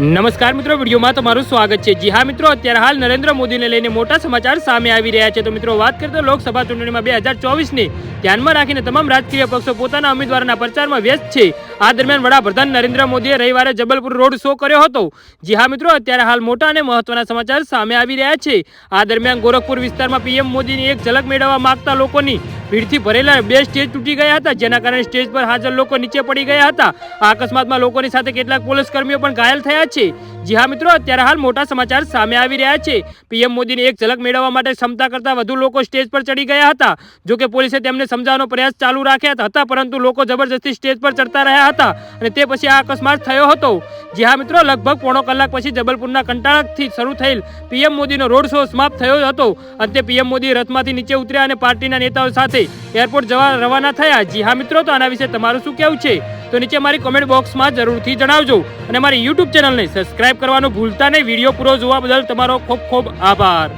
નમસ્કાર મિત્રો, વિડીયોમાં તમારું સ્વાગત છે. જી હા મિત્રો, અત્યારે હાલ નરેન્દ્ર મોદીને લઈને મોટા સમાચાર સામે આવી રહ્યા છે. તો મિત્રો, વાત કરીએ તો લોકસભા ચૂંટણીમાં બે હજાર ચોવીસની ધ્યાનમાં રાખીને તમામ રાજકીય પક્ષો પોતાના ઉમેદવારના પ્રચારમાં વ્યસ્ત છે. આ દરમિયાન વડાપ્રધાન નરેન્દ્ર મોદીએ રવિવારે જબલપુર રોડ શો કર્યો હતો. જી હા મિત્રો, અત્યારે હાલ મોટા અને મહત્વના સમાચાર સામે આવી રહ્યા છે. આ દરમિયાન ગોરખપુર વિસ્તારમાં પીએમ મોદીની એક ઝલક મેળવવા માંગતા લોકોની ભીડથી ભરેલા બે સ્ટેજ તૂટી ગયા હતા, જેના કારણે સ્ટેજ પર હાજર લોકો નીચે પડી ગયા હતા. આ અકસ્માતમાં લોકોની સાથે કેટલાક પોલીસ કર્મીઓ પણ ઘાયલ થયા છે. જી હા મિત્રો, અત્યારે હાલ મોટા સમાચાર સામે આવી રહ્યા છે. પીએમ મોદીની એક ઝલક મેળવવા માટે ક્ષમતા કરતા વધુ લોકો સ્ટેજ પર ચડી ગયા હતા. જો કે પોલીસે તેમને સમજાવવાનો પ્રયાસ ચાલુ રાખ્યા હતા, પરંતુ લોકો જબરજસ્તી સ્ટેજ પર ચડતા રહ્યા હતા અને તે પછી આ અકસ્માત થયો હતો. જી હા મિત્રો, લગભગ પોણો કલાક પછી જબલપુરના કંટાળાથી શરૂ થયેલ પીએમ મોદીનો રોડ શો સમાપ્ત થયો હતો. અંતે પીએમ મોદી રથમાંથી નીચે ઉતર્યા અને પાર્ટીના નેતાઓ સાથે એરપોર્ટ જવા રવાના થયા. જી હા મિત્રો, તો આના વિશે તમારું શું કહેવું છે? તો નીચે મારી કોમેન્ટ બોક્સમાં જરૂરથી જણાવજો. અને મારી યુટ્યુબ ચેનલને સબસ્ક્રાઇબ કરવાનું ભૂલતા નહીં. વીડિયો પૂરો જોવા બદલ તમારો ખૂબ ખૂબ આભાર.